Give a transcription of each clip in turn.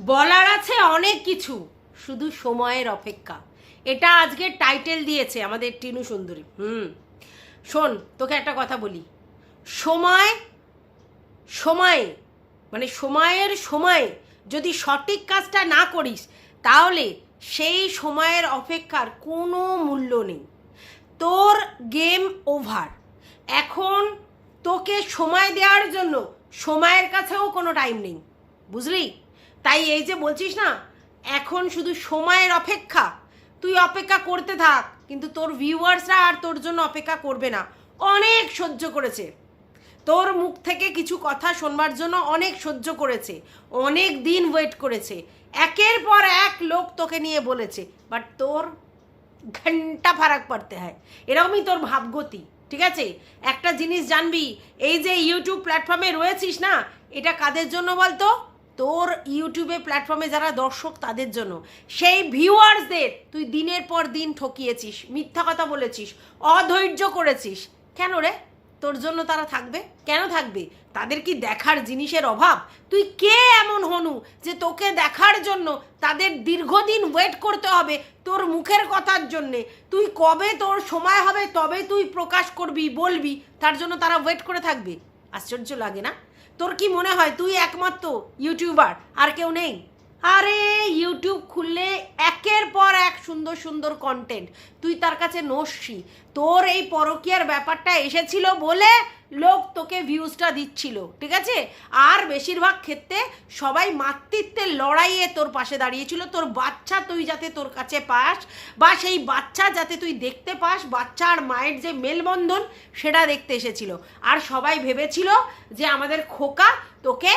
বলার আছে অনেক কিছু, শুধু সময়ের অপেক্ষা। এটা আজকে টাইটেল দিয়েছে আমাদের টিনু সুন্দরী। হুম। শোন, তোকে একটা কথা বলি। সময়, সময়ে মানে সময়ের সময়ে যদি সঠিক কাজটা না করিস, তাহলে সেই সময়ের অপেক্ষার কোনো মূল্য নেই। তোর গেম ওভার। এখন তোকে সময় দেওয়ার জন্য সময়ের কাছেও কোনো টাইম নেই। বুঝলি? তাই এই যে বলছিস না, এখন শুধু সময়ের অপেক্ষা। তুই অপেক্ষা করতে থাক, কিন্তু তোর ভিউয়ার্সরা আর তোর জন্য অপেক্ষা করবে না। অনেক সহ্য করেছে। তোর মুখ থেকে কিছু কথা শোনবার জন্য অনেক সহ্য করেছে। অনেক দিন ওয়েট করেছে। একের পর এক লোক তোকে নিয়ে বলেছে। বাট তোর ঘণ্টা ফারাক পড়তে হয়। এরকমই তোর ভাবগতি, ঠিক আছে? একটা জিনিস জানবি, এই যে ইউটিউব প্ল্যাটফর্মে রয়েছিস না, এটা কাদের জন্য বলতো? তোর ইউটিউবে প্ল্যাটফর্মে যারা দর্শক তাদের জন্য। সেই ভিউয়ার্সদের তুই দিনের পর দিন ঠকিয়েছিস, মিথ্যা কথা বলেছিস, অধৈর্য করেছিস। কেন রে? তোর জন্য তারা থাকবে? কেন থাকবে? তাদের কি দেখার জিনিসের অভাব? তুই কে এমন হনু যে তোকে দেখার জন্য তাদের দীর্ঘদিন ওয়েট করতে হবে তোর মুখের কথার জন্যে? তুই কবে তোর সময় হবে তবে তুই প্রকাশ করবি, বলবি, তার জন্য তারা ওয়েট করে থাকবে। আশ্চর্য লাগে না? তোর কি মনে হয়? তুই একমাত্র ইউটিউবার আর কেউ নেই? আরে ইউটিউব খুললে একের পর এক সুন্দর সুন্দর কন্টেন্ট তুই তার কাছে নস্যি তোর এই পরকীয়ার ব্যাপারটা এসেছিল বলে লোক তোকে ভিউজটা দিচ্ছিল, ঠিক আছে? আর বেশিরভাগ ক্ষেত্রে সবাই মাতৃত্বের লড়াইয়ে তোর পাশে দাঁড়িয়েছিল। তোর বাচ্চা তুই যাতে তোর কাছে পাস বা সেই বাচ্চা যাতে তুই দেখতে পাস, বাচ্চা আর মায়ের যে মেলবন্ধন সেটা দেখতে এসেছিল। আর সবাই ভেবেছিল যে আমাদের খোকা তোকে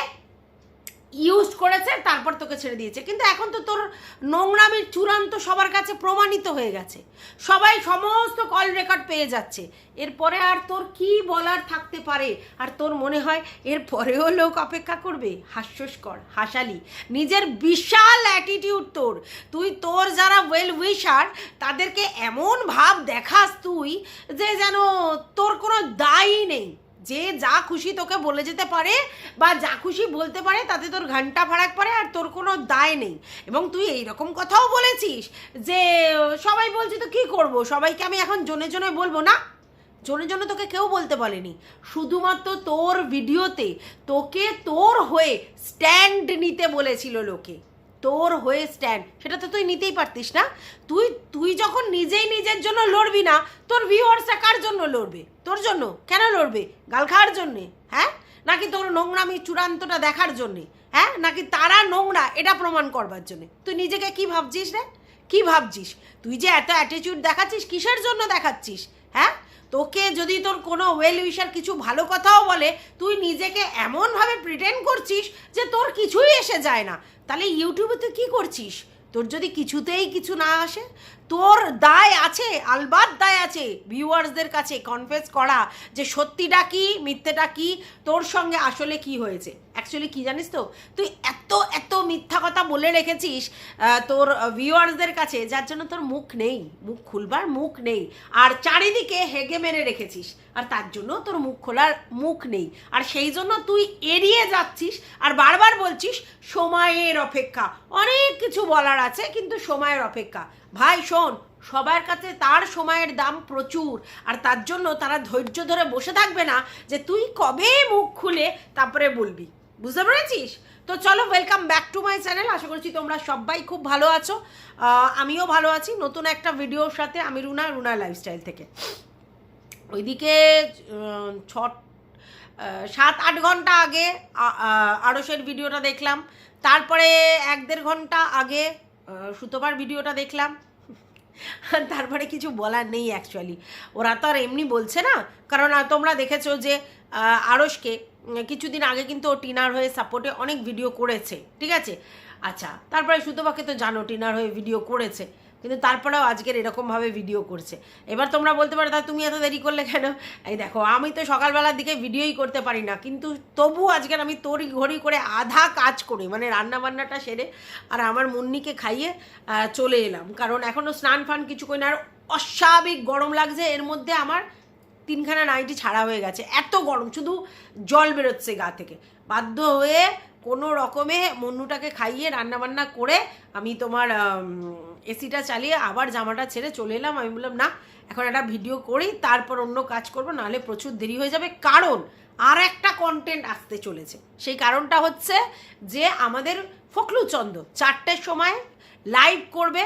ইউজ করেছে, তারপর তোকে ছেড়ে দিয়েছে। কিন্তু এখন তো তোর নোংরামির চূড়ান্ত সবার কাছে প্রমাণিত হয়ে গেছে। সবাই সমস্ত কল রেকর্ড পেয়ে যাচ্ছে। এরপরে আর তোর কি বলার থাকতে পারে? আর তোর মনে হয় এর পরেও লোক অপেক্ষা করবে? হাস্যস্কর, হাসালি। নিজের বিশাল অ্যাটিটিউড তোর। তুই, তোর যারা ওয়েল উইশার তাদেরকে এমন ভাব দেখাস তুই যে যেন তোর কোনো দায়ই নেই। যে যা খুশি তোকে বলে যেতে পারে বা যা খুশি বলতে পারে, তাতে তোর ঘণ্টা ফারাক পড়ে আর তোর কোনো দায় নেই। এবং তুই এই রকম কথাও বলেছিস যে, সবাই বলছে তো কি করব? সবাইকে আমি এখন জনে জনে বলব না। জনে জনে তোকে কেউ বলতে বলেনি শুধুমাত্র তোর ভিডিওতে তোকে তোর হয়ে স্ট্যান্ড নিতে বলেছিল লোকে। তোর হয়ে স্ট্যান্ড সেটা তো তুই নিতেই পারতিস না। তুই তুই যখন নিজেই নিজের জন্য লড়বি না, তোর ভিউয়ার্সরা কার জন্য লড়বে? তোর জন্য? কেন লড়বে? গাল খাওয়ার জন্যে হ্যাঁ? নাকি তোর নোংরামি চূড়ান্তটা দেখার জন্যে হ্যাঁ? নাকি তারা নোংরা, এটা প্রমাণ করবার জন্যে? তুই নিজেকে কি ভাবছিস রে? কি ভাবছিস? তুই যে এত অ্যাটিটিউড দেখাচ্ছিস, কিসের জন্য দেখাচ্ছিস হ্যাঁ? তোকে যদি তোর কোনো ওয়েল উইশার কিছু ভালো কথাও বলে, তুই নিজেকে এমনভাবে প্রিটেন্ড করছিস যে তোর কিছুই এসে যায় না। তাহলে ইউটিউবে তুই কী করছিস? তোর যদি কিছুতেই কিছু না আসে তোর দায় আছে আলবাত দায় আছে, ভিউয়ার্সদের কাছে কনফেস করা যে সত্যিটা কি, মিথ্যেটা কি, তোর সঙ্গে আসলে কি হয়েছে? অ্যাকচুয়ালি কি জানিস তো? তুই এত এত মিথ্যা কথা বলে রেখেছিস তোর ভিউয়ার্সদের কাছে, যার জন্য তোর মুখ নেই, মুখ খুলবার মুখ নেই, আর চারিদিকে হেগে মেরে রেখেছিস, আর তার জন্য তোর মুখ খোলার মুখ নেই, আর সেই জন্য তুই এড়িয়ে যাচ্ছিস, আর বারবার বলছিস, সময়ের অপেক্ষা। অনেক কিছু বলার আছে, কিন্তু সময়ের অপেক্ষা। ভাই, শোন, সবার কাছে তার সময়ের দাম প্রচুর, আর তার জন্য তারা ধৈর্য ধরে বসে থাকবে না যে তুই কবে মুখ খুলে তারপরে বলবি। বুঝতে পেরেছিস? তো চলো welcome back to my channel আশা করছি তোমরা সবাই খুব ভালো আছো। আমিও ভালো আছি। নতুন একটা ভিডিওর সাথে আমি রুনা রুনা লাইফস্টাইল থেকে। ওইদিকে ছ সাত, আট ঘণ্টা আগে আড়সের ভিডিওটা দেখলাম। তারপরে এক দেড় ঘণ্টা আগে সুতোবার ভিডিওটা দেখলাম। তারপরে কিছু বলার নেই অ্যাকচুয়ালি ওরা তো আর এমনি বলছে না। কারণ তোমরা দেখেছ যে আড়সকে কিছুদিন আগে কিন্তু ও টিনার হয়ে সাপোর্টে অনেক ভিডিও করেছে। ঠিক আছে? আচ্ছা তারপরে সুতোবাকে তো জানো, টিনার হয়ে ভিডিও করেছে। কিন্তু তারপরেও আজকের এরকমভাবে ভিডিও করছে। এবার তোমরা বলতে পারো তা তুমি এত দেরি করলে কেন? এই দেখো, আমি তো সকালবেলার দিকে ভিডিওই করতে পারি না, কিন্তু তবু আজকের আমি তড়ি ঘড়ি করে আধা কাজ করি মানে রান্না বান্নাটা সেরে আর আমার মুন্নিকে খাইয়ে চলে এলাম। কারণ এখনও স্নান ফান কিছু করি না, আর অস্বাভাবিক গরম লাগছে, এর মধ্যে আমার তিনখানা নাইটি ছাড়া হয়ে গেছে। এত গরম, শুধু জল বেরোচ্ছে গা থেকে। বাধ্য হয়ে কোনো রকমে মন্নুটাকে খাইয়ে রান্নাবান্না করে আমি তোমার এসিটা চালিয়ে আবার জামাটা ছেড়ে চলে এলাম। আমি বললাম, না, এখন একটা ভিডিও করি, তারপর অন্য কাজ করব, নাহলে প্রচুর দেরি হয়ে যাবে। কারণ আর একটা কন্টেন্ট আসতে চলেছে। সেই কারণটা হচ্ছে যে আমাদের ফখলুচন্দ চারটের সময় লাইভ করবে।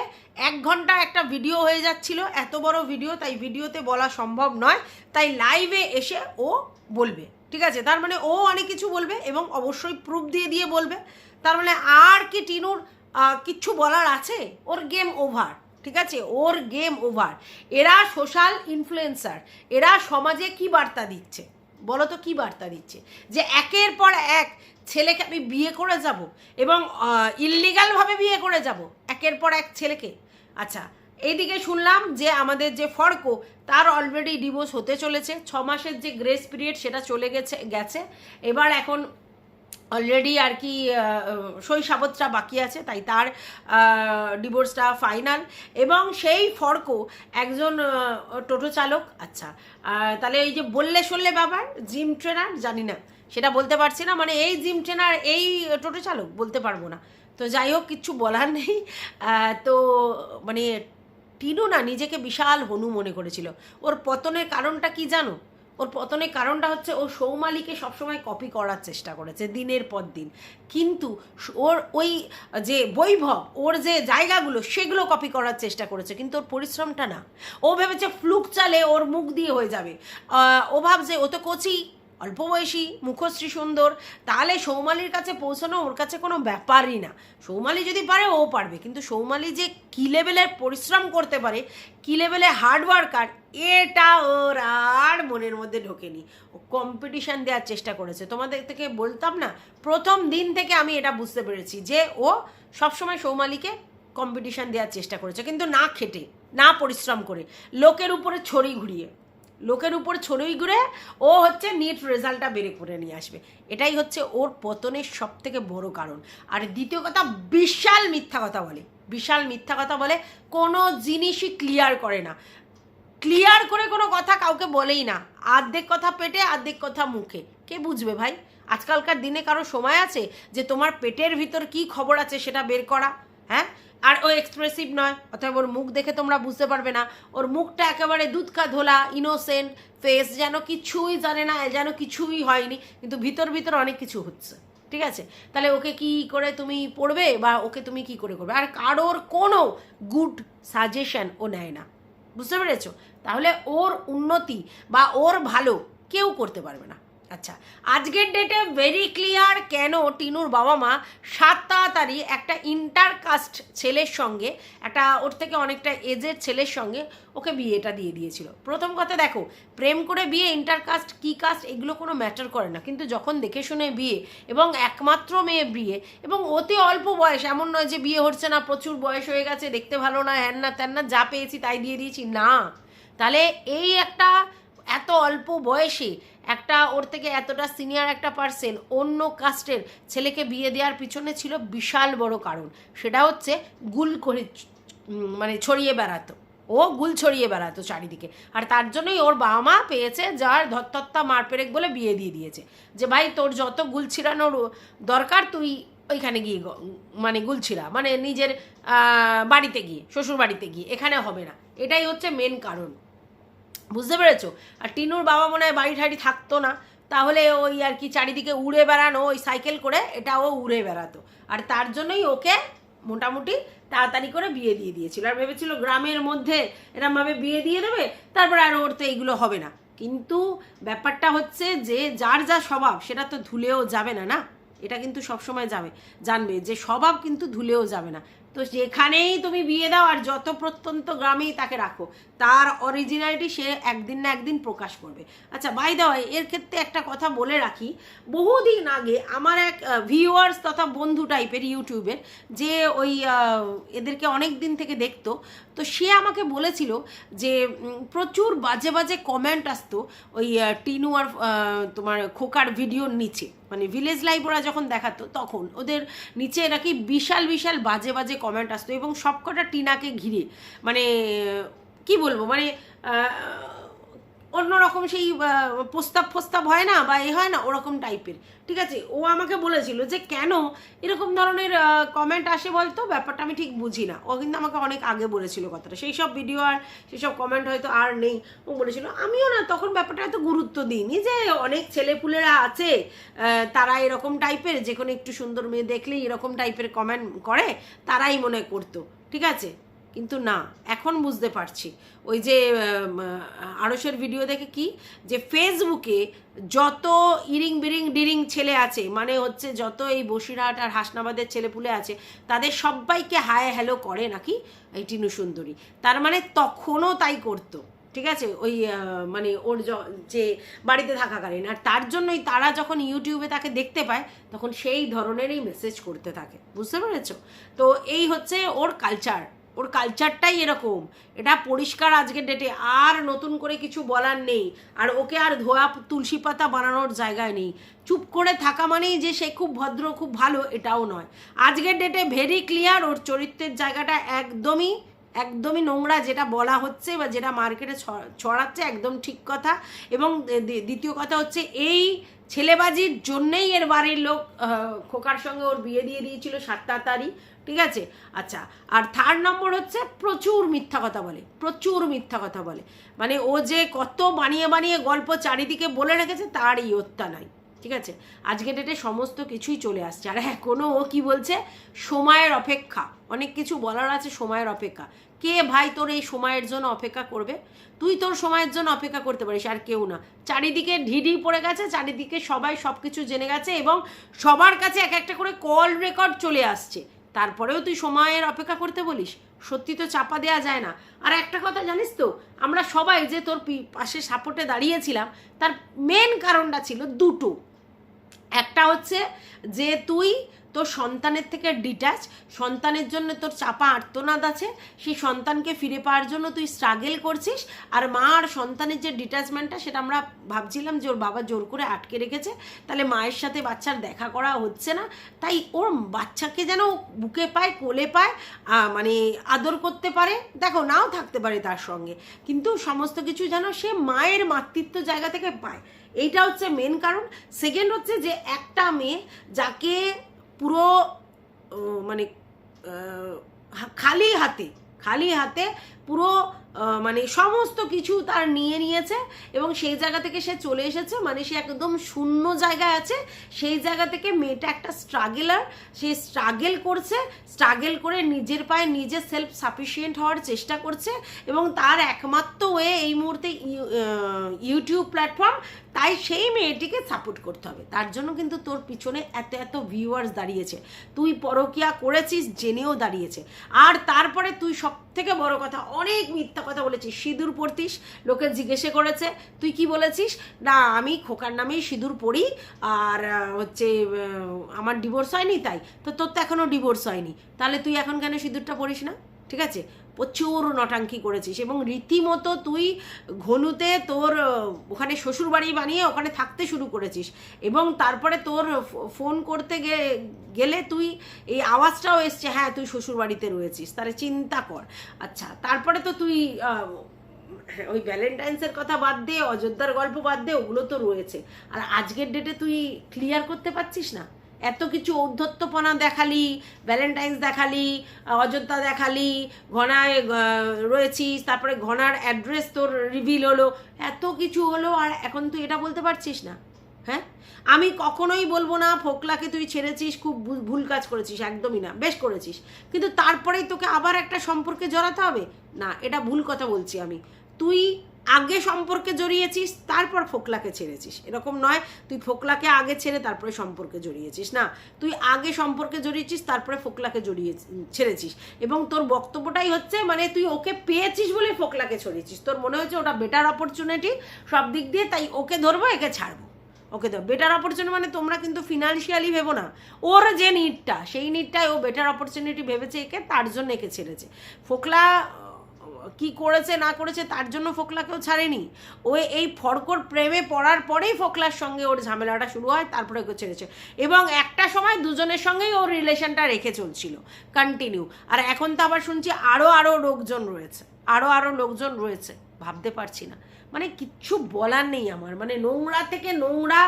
এক ঘণ্টা একটা ভিডিও হয়ে যাচ্ছিল, এত বড় ভিডিও তাই ভিডিওতে বলা সম্ভব নয়। তাই লাইভে এসে ও বলবে, ঠিক আছে? তার মানে ও অনেক কিছু বলবে এবং অবশ্যই প্রুফ দিয়ে দিয়ে বলবে। তার মানে আর কি টিনুর কিচ্ছু বলার আছে? ওর গেম ওভার ঠিক আছে? ওর গেম ওভার এরা সোশ্যাল ইনফ্লুয়েন্সার এরা সমাজে কি বার্তা দিচ্ছে? বলো তো কি বার্তা দিচ্ছে? যে একের পর এক ছেলেকে আমি বিয়ে করে যাব এবং ইললিগালভাবে বিয়ে করে যাব। একের পর এক ছেলেকে। আচ্ছা এইদিকে শুনলাম যে আমাদের যে ফর্কো তার অলরেডি ডিভোর্স হতে চলেছে। ছ মাসের যে গ্রেস পিরিয়ড সেটা চলে গেছে গেছে। এবার এখন অলরেডি আর কি শৈশাবতটা বাকি আছে, তাই তার ডিভোর্সটা ফাইনাল এবং সেই ফর্ক একজন টোটো চালক আচ্ছা তাহলে এই যে বললে শুনলে বাবার জিম ট্রেনার জানি না, সেটা বলতে পারছি না মানে এই জিম ট্রেনার এই টোটো চালক, বলতে পারব না। তো যাই হোক কিচ্ছু বলার নেই তো মানে টিনু না নিজেকে বিশাল হনু মনে করেছিল। ওর পতনের কারণটা কি জানো? ওর পতনের কারণটা হচ্ছে ও সৌমালিকে সবসময় কপি করার চেষ্টা করেছে, দিনের পর দিন। কিন্তু ওর ওই যে বৈভব, ওর যে জায়গাগুলো, সেগুলো কপি করার চেষ্টা করেছে, কিন্তু ওর পরিশ্রমটা না। ও ভেবেছে, ফ্লুক চালে ওর মুখ দিয়ে হয়ে যাবে। ও ভাবছে, ও তো কচি অল্প বয়সী মুখশ্রী সুন্দর, তাহলে সৌমালির কাছে পৌঁছানো ওর কাছে কোনো ব্যাপারই না। সৌমালি যদি পারে, ও পারবে। কিন্তু সৌমালি যে কী লেভেলের পরিশ্রম করতে পারে, কী লেভেলে হার্ডওয়ার্কার এটা ওর আর মনের মধ্যে ঢোকেনি। ও কম্পিটিশন দেওয়ার চেষ্টা করেছে। তোমাদের থেকে বলতাম না, প্রথম দিন থেকে আমি এটা বুঝতে পেরেছি যে ও সবসময় সৌমালিকে কম্পিটিশন দেওয়ার চেষ্টা করেছে। কিন্তু না খেটে, না পরিশ্রম করে, লোকের উপরে ছড়ি ঘুরিয়ে। লোকের উপর ছড়ি ঘুরে ও হচ্ছে নিট রেজাল্টটা বেড়ে করে নিয়ে আসবে। এটাই হচ্ছে ওর পতনের সব থেকে বড় কারণ। আর দ্বিতীয় কথা, বিশাল মিথ্যা কথা বলে। বিশাল মিথ্যা কথা বলে, কোনো জিনিসই ক্লিয়ার করে না। ক্লিয়ার করে কোনো কথা কাউকে বলেই না। আর্ধেক কথা পেটে, আর্ধেক কথা মুখে। কে বুঝবে ভাই? আজকালকার দিনে কারও সময় আছে যে তোমার পেটের ভিতর কি খবর আছে সেটা বের করা। হ্যাঁ? আর ও এক্সপ্রেসিভ নয় অথবা ওর মুখ দেখে তোমরা বুঝতে পারবে না। ওর মুখটা একেবারে দুধকা ধোলা ইনোসেন্ট ফেস যেন কিছুই জানে না, যেন কিছুই হয়নি, কিন্তু ভিতর ভিতর অনেক কিছু হচ্ছে। ঠিক আছে? তাহলে ওকে কি করে তুমি পড়বে বা ওকে তুমি কি করে করবে? আর কারোর কোনো গুড সাজেশন ও নেয় না। বুঝতে পেরেছ? তাহলে ওর উন্নতি বা ওর ভালো কেউ করতে পারবে না। আচ্ছা আজকের ডেটে ভেরি ক্লিয়ার কেন টিনুর বাবা মা সাত তাড়াতাড়ি একটা ইন্টারকাস্ট ছেলের সঙ্গে, একটা ওর থেকে অনেকটা এজের ছেলের সঙ্গে ওকে বিয়েটা দিয়ে দিয়েছিল। প্রথম কথা দেখো, প্রেম করে বিয়ে ইন্টারকাস্ট কি কাস্ট এগুলো কোনো ম্যাটার করে না। কিন্তু যখন দেখে শুনে বিয়ে এবং একমাত্র মেয়ে বিয়ে এবং অতি অল্প বয়স, এমন নয় যে বিয়ে হচ্ছে না, প্রচুর বয়স হয়ে গেছে, দেখতে ভালো না, হ্যান না ত্যান না, যা পেয়েছি তাই দিয়ে দিয়েছি, না। তাহলে এই একটা এত অল্প বয়সে একটা ওর থেকে এতটা সিনিয়র একটা পার্সেন অন্য কাস্টের ছেলেকে বিয়ে দেওয়ার পিছনে ছিল বিশাল বড় কারণ। সেটা হচ্ছে গুল করে মানে ছড়িয়ে বেড়াতো। ও গুল ছড়িয়ে বেড়াতো চারিদিকে। আর তার জন্যই ওর বাবা মা পেয়েছে যার ধত্তত্তা মার পেরেক বলে বিয়ে দিয়ে দিয়েছে। যে ভাই, তোর যত গুল ছিড়ানোর দরকার তুই ওইখানে গিয়ে মানে গুলছিরা মানে নিজের বাড়িতে গিয়ে শ্বশুর বাড়িতে গিয়ে। এখানে হবে না। এটাই হচ্ছে মেন কারণ। বুঝতে পেরেছ? আর টিনুর বাবা মনে হয় বাড়ি ঠাড়ি থাকতো না। তাহলে ওই আর কি চারিদিকে উড়ে বেড়ানো, ওই সাইকেল করে এটা ও উড়ে বেড়াতো। আর তার জন্যই ওকে মোটামুটি তাড়াতাড়ি করে বিয়ে দিয়ে দিয়েছিল। আর ভেবেছিল গ্রামের মধ্যে এরমভাবে বিয়ে দিয়ে দেবে, তারপরে আর ওর তো এইগুলো হবে না। কিন্তু ব্যাপারটা হচ্ছে যে যার যা স্বভাব, সেটা তো ধুলেও যাবে না না? এটা কিন্তু সবসময় যাবে, জানবে যে স্বভাব কিন্তু ধুলেও যাবে না। তো যেখানেই তুমি বিয়ে দাও আর যত প্রত্যন্ত গ্রামেই তাকে রাখো, তার অরিজিনালিটি সে একদিন না একদিন প্রকাশ করবে। আচ্ছা বাই দেওয়াই এর ক্ষেত্রে একটা কথা বলে রাখি, বহুদিন আগে আমার এক ভিউয়ার্স তথা বন্ধু টাইপের ইউটিউবের যে ওই এদেরকে অনেক দিন থেকে দেখতো, তো সে আমাকে বলেছিল যে প্রচুর বাজে বাজে কমেন্ট আসতো ওই টিনু আর তোমার খোকার ভিডিওর নিচে। মানে ভিলেজ লাইভ ওরা যখন দেখাতো, তখন ওদের নিচে নাকি বিশাল বিশাল বাজে বাজে কমেন্ট আসতো এবং সবকটা টিনাকে ঘিরে মানে কি বলব মানে অন্যরকম সেই প্রস্তাব ফস্তাব হয় না বা এ হয় না, ওরকম টাইপের। ঠিক আছে? ও আমাকে বলেছিল যে, কেন এরকম ধরনের কমেন্ট আসে বলতো? ব্যাপারটা আমি ঠিক বুঝি না। ও কিন্তু আমাকে অনেক আগে বলেছিল কথাটা। সেই সব ভিডিও আর সেই সব কমেন্ট হয়তো আর নেই। ও বলেছিল, আমিও না, তখন ব্যাপারটা এত গুরুত্ব দিইনি যে, অনেক ছেলেপুলেরা আছে তারা এরকম টাইপের যে কোনো একটু সুন্দর মেয়ে দেখলেই এরকম টাইপের কমেন্ট করে, তারাই মনে করতো। ঠিক আছে? কিন্তু না, এখন বুঝতে পারছি। ওই যে আড়সের ভিডিও দেখে কি? যে ফেসবুকে যত ইরিং বিরিং ডিরিং ছেলে আছে মানে হচ্ছে যত এই বসিরহাট আর হাসনাবাদের ছেলেপুলে আছে, তাদের সবাইকে হায় হ্যালো করে নাকি এই টিনু সুন্দরী। তার মানে তখনও তাই করতো, ঠিক আছে? ওই মানে ওর যে বাড়িতে থাকাকালীন। আর তার জন্যই তারা যখন ইউটিউবে তাকে দেখতে পায়, তখন সেই ধরনেরই মেসেজ করতে থাকে। বুঝতে পেরেছ? তো এই হচ্ছে ওর কালচার ওর কালচারটাই এরকম। এটা পরিষ্কার আজকের ডেটে আর নতুন করে কিছু বলার নেই। আর ওকে আর ধোয়া, তুলসী পাতা বানানোর জায়গায় নেই। চুপ করে থাকা মানেই যে সে খুব ভদ্র, খুব ভালো, এটাও নয়। আজকের ডেটে ভেরি ক্লিয়ার ওর চরিত্রের জায়গাটা একদমই একদমই নোংরা যেটা বলা হচ্ছে বা যেটা মার্কেটে ছড়াচ্ছে একদম ঠিক কথা। এবং দ্বিতীয় কথা হচ্ছে এই ছেলেবাজির জন্যেই এর বাড়ির লোক খোকার সঙ্গে ওর বিয়ে দিয়ে দিয়েছিল সাতটা তাড়াতাড়ি, ঠিক আছে? আচ্ছা আর থার্ড নম্বর হচ্ছে প্রচুর মিথ্যা কথা বলে, প্রচুর মিথ্যা কথা বলে। মানে ও যে কত বানিয়ে বানিয়ে গল্প চারিদিকে বলে রেখেছে তারই হত্যা নাই। ঠিক আছে? আজকে ডেটে সমস্ত কিছুই চলে আসছে। আর এখনও ও কি বলছে? সময়ের অপেক্ষা। অনেক কিছু বলার আছে সময়ের অপেক্ষা। কে ভাই তোর এই সময়ের জন্য অপেক্ষা করবে? তুই তোর সময়ের জন্য অপেক্ষা করতে পারিস, আর কেউ না। চারিদিকে ঢিঢি পড়ে গেছে, চারিদিকে সবাই সব কিছু জেনে গেছে এবং সবার কাছে এক একটা করে কল রেকর্ড চলে আসছে। তারপরেও তুই সময়ের অপেক্ষা করতে বলিস? সত্যি তো চাপা দেওয়া যায় না। আর একটা কথা জানিস তো? আমরা সবাই যে তোর পাশে সাপোর্টে দাঁড়িয়েছিলাম, তার মেন কারণটা ছিল দুটো। একটা হচ্ছে যে তুই তোর সন্তানের থেকে ডিট্যাচ সন্তানের জন্য তোর চাপা আর্তনাদ আছে, সেই সন্তানকে ফিরে পাওয়ার জন্য তুই স্ট্রাগেল করছিস, আর মা আর সন্তানের যে ডিট্যাচমেন্টটা সেটা আমরা ভাবছিলাম যে ওর বাবা জোর করে আটকে রেখেছে, তাহলে মায়ের সাথে বাচ্চার দেখা করা হচ্ছে না, তাই ওর বাচ্চাকে যেন বুকে পায়, কোলে পায় মানে আদর করতে পারে, দেখো নাও থাকতে পারে তার সঙ্গে, কিন্তু সমস্ত কিছু যেন সে মায়ের মাতৃত্ব জায়গা থেকে পায়। এইটা হচ্ছে মেন কারণ। সেকেন্ড হচ্ছে যে একটা মেয়ে যাকে পুরো মানে খালি হাতে খালি হাতে পুরো মানে সমস্ত কিছু তার নিয়ে নিয়েছে এবং সেই জায়গা থেকে সে চলে এসেছে। মানে সে একদম শূন্য জায়গায় আছে। সেই জায়গা থেকে মেয়েটা একটা স্ট্রাগেলার সে স্ট্রাগেল করছে স্ট্রাগেল করে নিজের পায়ে নিজে সেলফ সাফিসিয়েন্ট হওয়ার চেষ্টা করছে এবং তার একমাত্র ওয়ে এই মুহূর্তে ইউ- ইউটিউব প্ল্যাটফর্ম তাই সেই মেয়েটিকে সাপোর্ট করতে হবে। তার জন্য কিন্তু তোর পিছনে এত এত ভিউয়ার্স দাঁড়িয়েছে। তুই পরকিয়া করেছিস জেনেও দাঁড়িয়েছে। আর তারপরে তুই সব থেকে বড় কথা, অনেক মিথ্যা কথা বলেছিস। সিঁদুর পরতিস, লোকে জিজ্ঞেসে করেছে, তুই কি বলেছিস? না, আমি খোকার নামেই সিঁদুর পড়ি আর হচ্ছে আমার ডিভোর্স হয়নি তাই। তো তোর তো এখনও ডিভোর্স হয়নি। তাহলে তুই এখন কেন সিঁদুরটা পড়িস না? ঠিক আছে? প্রচুর নটাঙ্কি করেছিস এবং রীতিমতো তুই ঘনুতে তোর ওখানে শ্বশুর বাড়ি বানিয়ে ওখানে থাকতে শুরু করেছিস এবং তারপরে তোর ফোন করতে গেলে তুই এই আওয়াজটাও এসছে হ্যাঁ তুই শ্বশুর বাড়িতে রয়েছিস, তাহলে চিন্তা কর। আচ্ছা তারপরে তো তুই ওই ভ্যালেন্টাইন্সের কথা বাদ দে, অযোধ্যার গল্প বাদ দে, ওগুলো তো রয়েছে। আর আজকের ডেটে তুই ক্লিয়ার করতে পারছিস না? এত কিছু ঔদ্ধত্যপনা দেখালি ভ্যালেন্টাইন্স দেখালি, অযোধ্যা দেখালি, ঘনায় রয়েছিস, তারপরে ঘনার অ্যাড্রেস তোর রিভিল হলো, এত কিছু হলো আর এখন তুই এটা বলতে পারছিস না হ্যাঁ? আমি কখনোই বলব না ফোকলাকে তুই ছেড়েছিস, খুব ভুল কাজ করেছিস, একদমই না, বেশ করেছিস, কিন্তু তারপরেই তোকে আবার একটা সম্পর্কে জড়াতে হবে? না, এটা ভুল কথা বলছি আমি। তুই আগে সম্পর্কে জড়িয়েছিস, তারপর ফোকলাকে ছেড়েছিস। এরকম নয়, তুই ফোকলাকে আগে ছেড়ে তারপরে সম্পর্কে জড়িয়েছিস, না। তুই আগে সম্পর্কে জড়িয়েছিস, তারপরে ফোকলাকে জড়িয়ে ছেড়েছিস। এবং তোর বক্তব্যটাই হচ্ছে মানে তুই ওকে পেয়েছিস বলে ফোকলাকে ছড়িয়েছিস তোর মনে হচ্ছে ওটা বেটার অপরচুনিটি সব দিক দিয়ে তাই ওকে ধরবো, একে ছাড়বো। ওকে তো বেটার অপরচুনিটি মানে তোমরা কিন্তু ফিনান্সিয়ালি ভেবো না। ওর যে নিডটা সেই নিডটাই ও বেটার অপরচুনিটি ভেবেছে একে, তার জন্য একে ছেড়েছে। ফোকলা কি করেছে, না করেছে, তার জন্য ফোকলাকেও ছাড়েনি। ও এই ফরকর প্রেমে পড়ার পরেই ফোকলার সঙ্গে ওর ঝামেলাটা শুরু হয়, তারপরে ওকে ছেড়েছে। এবং একটা সময় দুজনের সঙ্গেই ওর রিলেশনটা রেখে চলছিল কন্টিনিউ আর এখন তো আবার শুনছি আরও আরও লোকজন রয়েছে আরও আরও লোকজন রয়েছে, ভাবতে পারছি না। মানে কিচ্ছু বলার নেই আমার মানে নোংরা থেকে নোংরা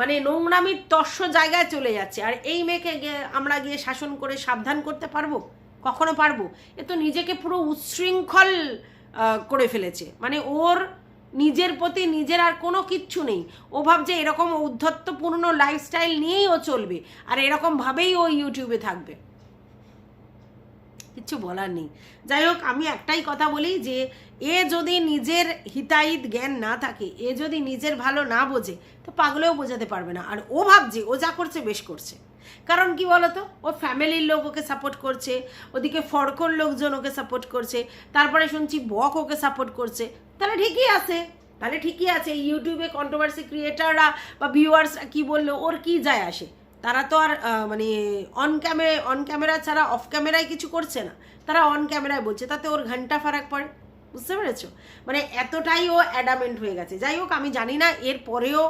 মানে নোংরামির তস্য জায়গায় চলে যাচ্ছে। আর এই মেয়েকে আমরা গিয়ে শাসন করে সাবধান করতে পারব? কখনো পারব? এ তো নিজেকে পুরো উচ্ছৃঙ্খল করে ফেলেছে। মানে ওর নিজের প্রতি নিজের আর কোনো কিচ্ছু নেই। ও ভাবছে এরকম উদ্ধত্তপূর্ণ লাইফস্টাইল নিয়েই ও চলবে, আর এরকমভাবেই ও ইউটিউবে থাকবে। কিচ্ছু বলার নেই। যাই হোক, আমি একটাই কথা বলি যে, এ যদি নিজের হিতাহিত জ্ঞান না থাকে, এ যদি নিজের ভালো না বোঝে, তো পাগলেও বোঝাতে পারবে না। আর ও ভাবছে, ও যা করছে, বেশ করছে। কারণ কি বলতো? ওর ফ্যামিলির লোক ওকে সাপোর্ট করছে, ওদিকে ফড়কর লোকজন ওকে সাপোর্ট করছে, তারপরে শুনছি বক ওকে সাপোর্ট করছে। তাহলে ঠিকই আছে, তাহলে ঠিকই আছে। ইউটিউবে কন্ট্রোভার্সি ক্রিয়েটাররা বা ভিউয়ার্সরা কি বলল, ওর কি যায় আসে? তারা তো আর মানে অন ক্যামে অন ক্যামেরা ছাড়া অফ ক্যামেরায় কিছু করছে না। তারা অন ক্যামেরায় বলছে, তাতে ওর ঘণ্টা ফারাক পড়ে। বুঝতে পেরেছ? মানে এতটাই ও অ্যাডামেন্ট হয়ে গেছে। যাই হোক, আমি জানি না এর পরেও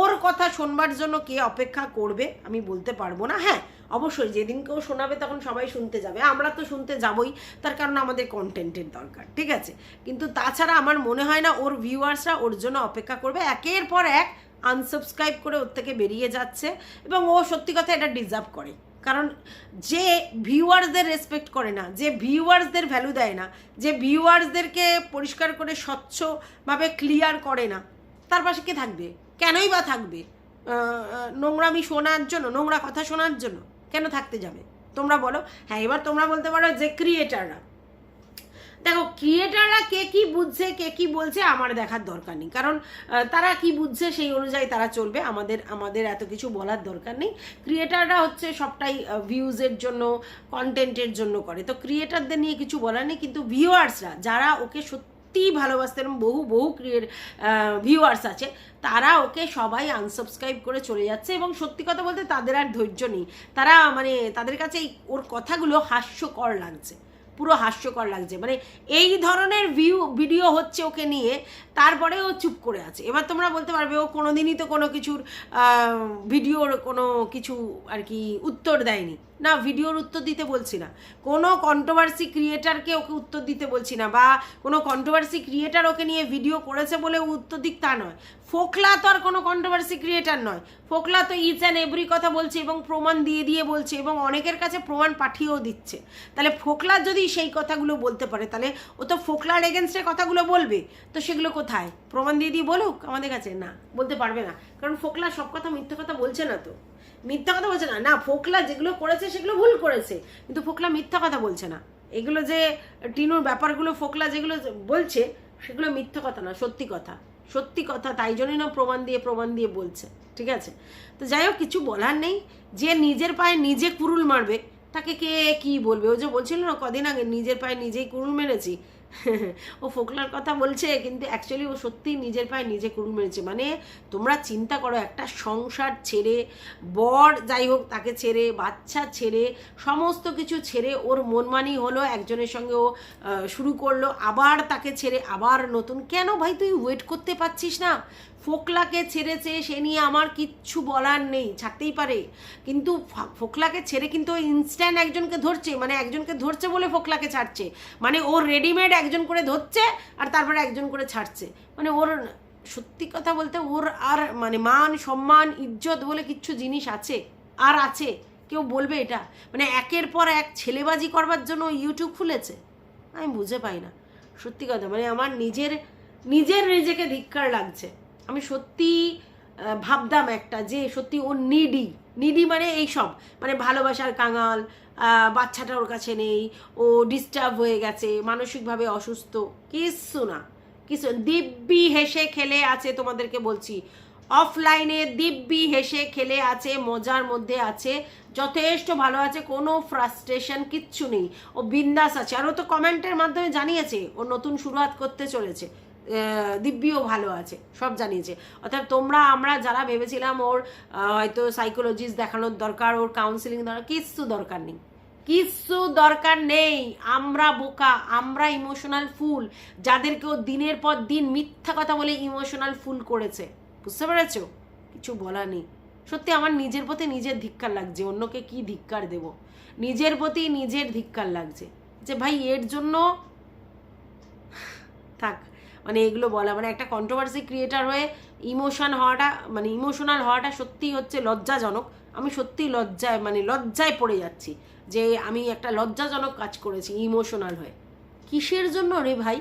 ওর কথা শোনবার জন্য কে অপেক্ষা করবে, আমি বলতে পারব না। হ্যাঁ অবশ্যই যেদিনকে ও শোনাবে তখন সবাই শুনতে যাবে। আমরা তো শুনতে যাবই, তার কারণ আমাদের কন্টেন্টের দরকার, ঠিক আছে? কিন্তু তাছাড়া আমার মনে হয় না ওর ভিউয়ার্সরা ওর জন্য অপেক্ষা করবে। একের পর এক আনসাবস্ক্রাইব করে ওর থেকে বেরিয়ে যাচ্ছে এবং ও সত্যি কথা এটা ডিজার্ভ করে। কারণ যে ভিউয়ার্সদের রেসপেক্ট করে না, যে ভিউয়ার্সদের ভ্যালু দেয় না, যে ভিউয়ার্সদেরকে পরিষ্কার করে স্বচ্ছভাবে ক্লিয়ার করে না, তার পাশে কে থাকবে? কেনই বা থাকবে? নোংরামি শোনার জন্য, নোংরা কথা শোনার জন্য কেন থাকতে যাবে? তোমরা বলো। হ্যাঁ এবার তোমরা বলতে পারো যে ক্রিয়েটাররা দেখো ক্রিয়েটাররা কে কি বুঝছে, কে কি বলছে আমার দেখার দরকার নেই। কারণ তারা কি বুঝছে সেই অনুযায়ী তারা চলবে, আমাদের আমাদের এত কিছু বলার দরকার নেই। ক্রিয়েটাররা হচ্ছে সবটাই ভিউজের জন্য কন্টেন্টের জন্য করে। তো ক্রিয়েটারদের নিয়ে কিছু বলার নেই, কিন্তু ভিউয়ার্সরা যারা ওকে সত্যিই ভালোবাসতেন বহু বহু ক্রিয়েট ভিউয়ার্স আছে, তারা ওকে সবাই আনসাবস্ক্রাইব করে চলে যাচ্ছে এবং সত্যি কথা বলতে তাদের আর ধৈর্য নেই। তারা মানে তাদের কাছে ওর কথাগুলো হাস্যকর লাগছে। পুরো হাস্যকর লাগছে। মানে এই ধরনের ভিউ ভিডিও হচ্ছে ওকে নিয়ে, তারপরে ও চুপ করে আছে। এবার তোমরা বলতে পারবে, ও কোনোদিনই তো কোনো কিছুর ভিডিওর কোনো কিছু আর কি উত্তর দেয়নি। না, ভিডিওর উত্তর দিতে বলছি না। কোনো কন্ট্রোভার্সি ক্রিয়েটারকে ওকে উত্তর দিতে বলছি না, বা কোনো কন্ট্রোভার্সি ক্রিয়েটার ওকে নিয়ে ভিডিও করেছে বলে উত্তর দিক তা নয়। ফোকলা তো আর কোনো কন্ট্রোভার্সি ক্রিয়েটার নয়। ফোকলা তো ইচ অ্যান্ড এভরি কথা বলছে এবং প্রমাণ দিয়ে দিয়ে বলছে এবং অনেকের কাছে প্রমাণ পাঠিয়েও দিচ্ছে। তাহলে ফোকলা যদি সেই কথাগুলো বলতে পারে, তাহলে ও তো ফোকলার এগেনস্টে কথাগুলো বলবে। তো সেগুলো কোথায়? প্রমাণ দিয়ে দিয়ে বলুক আমাদের কাছে? না, বলতে পারবে না। কারণ ফোকলা সব কথা মিথ্যা কথা বলছে না তো। মিথ্যা কথা বলছে না। না, ফোকলা যেগুলো করেছে সেগুলো ভুল করেছে। কিন্তু ফোকলা মিথ্যা কথা বলছে না। এগুলো যে টিনুর ব্যাপারগুলো ফোকলা যেগুলো বলছে, সেগুলো মিথ্যা কথা না সত্যি কথা। সত্যি কথা, তাই জন্যই না প্রমাণ দিয়ে প্রমাণ দিয়ে বলছে। ঠিক আছে? তো যাই হোক, কিছু বলার নেই। যে নিজের পায়ে নিজে কুরুল মারবে, তাকে কে কি বলবে? ও যে বলছিল না, কদিন আগে নিজের পায়ে নিজেই কুরুল মেরেছি ও ফোকলার কথা বলছে, কিন্তু অ্যাকচুয়ালি ও সত্যিই নিজের পায়ে নিজে কুরুল মেরেছে। মানে তোমরা চিন্তা করো, একটা সংসার ছেড়ে, বর যাই হোক তাকে ছেড়ে, বাচ্চা ছেড়ে, সমস্ত কিছু ছেড়ে ওর মনমানি হলো একজনের সঙ্গে ও শুরু করল, আবার তাকে ছেড়ে, আবার নতুন। কেন ভাই তুই ওয়েট করতে পারছিস না? ফোকলাকে ছেড়েছে, সে নিয়ে আমার কিচ্ছু বলার নেই, ছাড়তেই পারে। কিন্তু ফোকলাকে ছেড়ে কিন্তু ইনস্ট্যান্ট একজনকে ধরছে মানে একজনকে ধরছে বলে ফোকলাকে ছাড়ছে। মানে ওর রেডিমেড একজন করে ধরছে আর তারপরে একজন করে ছাড়ছে। মানে ওর সত্যি কথা বলতে ওর আর মানে মান, সম্মান, ইজ্জত বলে কিছু জিনিস আছে, আর আছে। কেউ বলবে এটা? মানে একের পর এক ছেলেবাজি করবার জন্য ইউটিউব খুলেছে? আমি বুঝে পাই না। সত্যি কথা মানে আমার নিজের নিজের নিজেকে ধিক্কার লাগছে। আমি সত্যি ভাবতাম একটা যে সত্যি ও নিডি নিডি মানে এই সব। মানে ভালোবাসার কাঙাল বাচ্চাটা ওর কাছে নেই, ও ডিস্টার্ব হয়ে গেছে, মানসিকভাবে অসুস্থ কিচ্ছু না। কিছু দিব্যি হেসে খেলে আছে তোমাদেরকে বলছি। অফলাইনে দিব্যি হেসে খেলে আছে, মজার মধ্যে আছে, যথেষ্ট ভালো আছে, কোনো ফ্রাস্ট্রেশন কিচ্ছু নেই। ও বিন্দাস আছে। আর ও তো কমেন্টের মাধ্যমে জানিয়েছে, ও নতুন শুরুয়াত করতে চলেছে। দিব্যিও ভালো আছে, সব জানিয়েছে। অর্থাৎ তোমরা, আমরা যারা ভেবেছিলাম ওর হয়তো সাইকোলজিস্ট দেখানোর দরকার, ওর কাউন্সিলিং দরকার, কিচ্ছু দরকার নেই। কিচ্ছু দরকার নেই। আমরা বোকা, আমরা ইমোশনাল ফুল যাদেরকে ও দিনের পর দিন মিথ্যা কথা বলে ইমোশনাল ফুল করেছে। বুঝতে পেরেছ? কিছু বলা নেই। সত্যি আমার নিজের প্রতি নিজের ধিক্কার লাগছে, অন্যকে কি ধিক্কার দেব? নিজের প্রতি নিজের ধিক্কার লাগছে। যে ভাই, এর জন্য থাক। মানে এগুলো বলা মানে একটা কন্ট্রোভার্সি ক্রিয়েটার হয়ে ইমোশন হওয়াটা মানে ইমোশনাল হওয়াটা সত্যিই হচ্ছে লজ্জাজনক। আমি সত্যি লজ্জায় মানে লজ্জায় পড়ে যাচ্ছি যে আমি একটা লজ্জাজনক কাজ করেছি ইমোশনাল হয়ে। কিসের জন্য রে ভাই?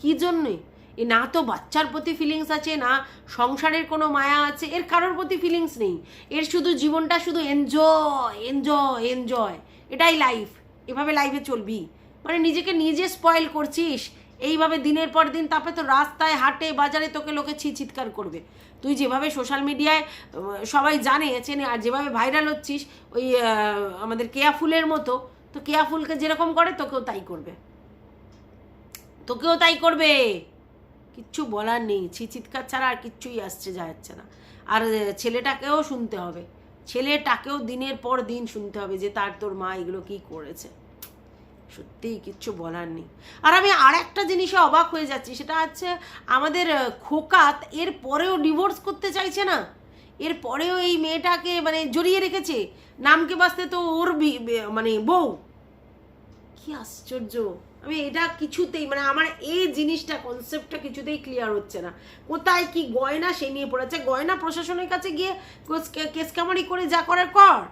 কি জন্যে? এ না তো বাচ্চার প্রতি ফিলিংস আছে, না সংসারের কোনো মায়া আছে, এর কারোর প্রতি ফিলিংস নেই। এর শুধু জীবনটা শুধু এনজয় এনজয় এনজয় এটাই লাইফ এভাবে লাইফে চলবি। মানে নিজেকে নিজে স্পয়েল করছিস এইভাবে দিনের পর দিন তারপরে তো রাস্তায়, হাটে, বাজারে তোকে লোকে ছি চিৎকার করবে। তুই যেভাবে সোশ্যাল মিডিয়ায় সবাই জানে, চেনে, আর যেভাবে ভাইরাল হচ্ছিস, ওই আমাদের কেয়া ফুলের মতো, তো কেয়া ফুলকে যেরকম করে, তোকেও তাই করবে। তোকেও তাই করবে। কিচ্ছু বলার নেই, ছি চিৎকার ছাড়া আর কিচ্ছুই আসছে, যা যাচ্ছে না। আর ছেলেটাকেও শুনতে হবে। ছেলেটাকেও দিনের পর দিন শুনতে হবে যে তার, তোর মা এগুলো কি করেছে। সত্যিই কিচ্ছু বলার নেই। আর আমি আর একটা জিনিসে অবাক হয়ে যাচ্ছি, সেটা হচ্ছে আমাদের খোকাত এর পরেও ডিভোর্স করতে চাইছে না। এর পরেও এই মেয়েটাকে মানে জড়িয়ে রেখেছে। নামকে বাঁচতে তো ওর মানে বউ? কি আশ্চর্য। আমি এটা কিছুতেই মানে আমার এই জিনিসটা কনসেপ্টটা কিছুতেই ক্লিয়ার হচ্ছে না। কোথায় কি গয়না সে নিয়ে পড়েছে? গয়না প্রশাসনের কাছে গিয়ে কেস- কামারি করে যা করার কর।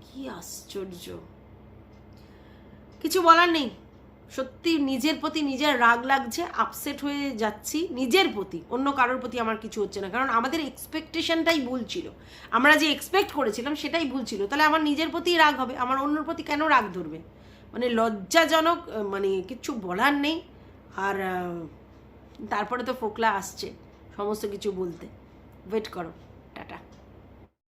কি আশ্চর্য। কিছু বলার নেই। সত্যি নিজের প্রতি নিজের রাগ লাগছে আপসেট হয়ে যাচ্ছি নিজের প্রতি, অন্য কারোর প্রতি আমার কিছু হচ্ছে না। কারণ আমাদের এক্সপেকটেশনটাই ভুল ছিল। আমরা যে এক্সপেক্ট করেছিলাম সেটাই ভুল ছিল। তাহলে আমার নিজের প্রতিই রাগ হবে, আমার অন্যর প্রতি কেন রাগ ধরবে? মানে লজ্জাজনক মানে কিচ্ছু বলার নেই। আর তারপরে তো ফোকলা আসছে সমস্ত কিছু বলতে। ওয়েট করো